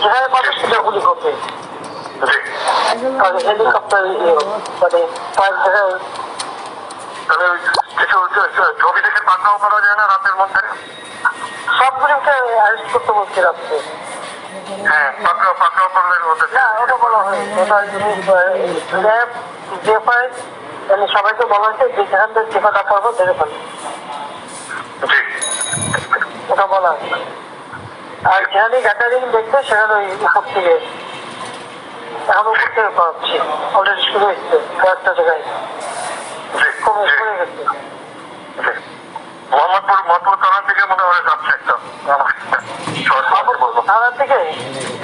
যেখানে পাবে সেটা গুলি করবে বলা হয় ওটা মানে সবাইকে বলা হয়েছে যেখান থেকে জেফাটা ওটা বলা। আর যেখানে গ্যাটারিং দেখবে সেখানে ওই উপর থেকে এখন উপর থেকে পাচ্ছি। অলরেডি শুরু হয়েছে কয়েকটা জায়গায়। কমে কমে গেছে। মোহাম্মদপুর মোহাম্মদপুর থানার দিকে যাচ্ছে একটা। সরাসরি থেকে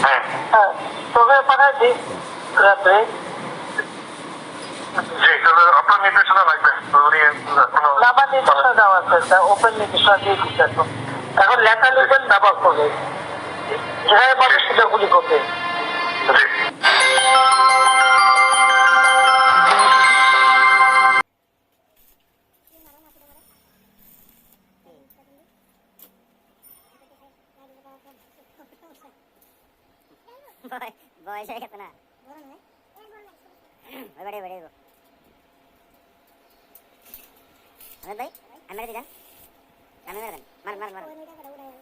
হ্যাঁ। হ্যাঁ তোকে পাঠায় দিই রাত্রে। জি তাহলে আপনার নির্দেশনা লাগবে। নাম্বার নির্দেশনা দেওয়া আছে ওপেন নির্দেশনা দিয়ে দিচ্ছে লেখা লিখবেন ব্যবহার করবে যেখানে পাবে সেটা গুলি বয়স হয়ে গেছে না? বাড়ি বাড়ি। ভাই আমি মেরে দিলেন আমি মার মার মার।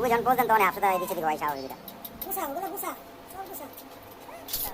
ওই যখন পৌঁছান তখন হাফসা এদিকে দিকে হয় স্বাভাবিক এটা। না বুঝা কিছু